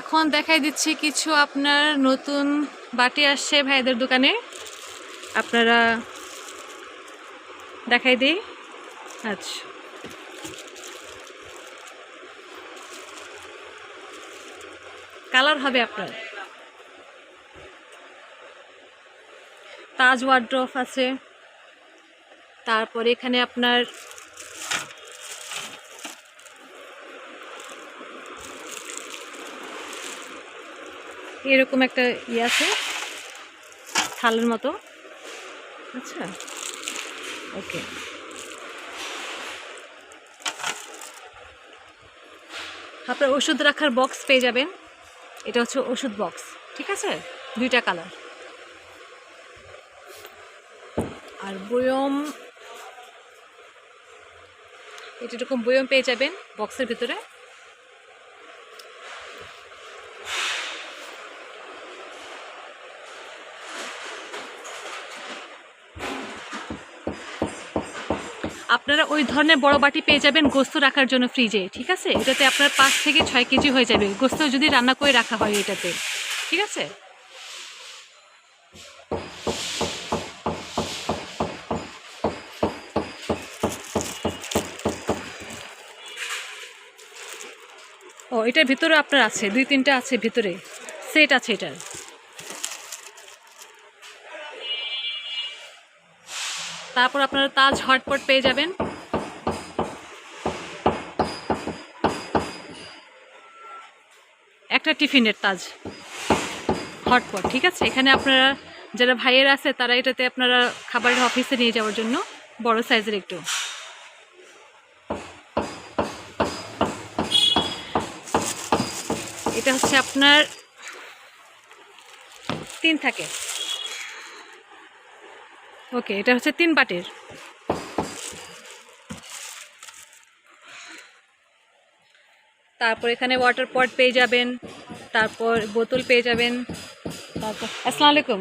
এখন দেখাই দিচ্ছি কিছু আপনার নতুন বাটি আসছে ভাইদের দোকানে। আপনারা দেখাই দিই। আচ্ছা। কালার হবে আপনার। তাজ ওয়ার্ড্রফ আছে। তারপরে এখানে আপনার এরকম একটা ইয়ে আছে, থালের মতো। আচ্ছা ওকে। আপনার ওষুধ রাখার বক্স পেয়ে যাবেন। এটা হচ্ছে ওষুধ বক্স ঠিক আছে? দুইটা কালার আর বয়ম, এটা এরকম বয়ম পেয়ে যাবেন বক্সের ভিতরে। আপনারা ওই ধরনের বড় বাটি পেয়ে যাবেন গোস্ত রাখার জন্য ফ্রিজে ঠিক আছে? এটাতে আপনার পাঁচ থেকে ছয় কেজি হয়ে যাবে। গোস্ত যদি রান্না করে রাখা হয় এটাতে, ঠিক আছে? ও, এটার ভিতরে আপনার আছে, দুই তিনটা আছে ভিতরে। সেট আছে এটার। তারপর আপনারা তাজ হটপট পেয়ে যাবেন। একটা টিফিনের তাজ। হটপট ঠিক আছে? এখানে আপনারা, যারা ভাইয়ের আছে, তারা এটাতে আপনারা খাবারের অফিসে নিয়ে যাওয়ার জন্য বড় সাইজের একটু। এটা হচ্ছে আপনার তিন থাকে। ওকে, এটা হচ্ছে তিন পাটের তারপর এখানে ওয়াটার পট পেয়ে যাবেন, তারপর বোতল পেয়ে যাবেন, তারপর আসসালামু আলাইকুম।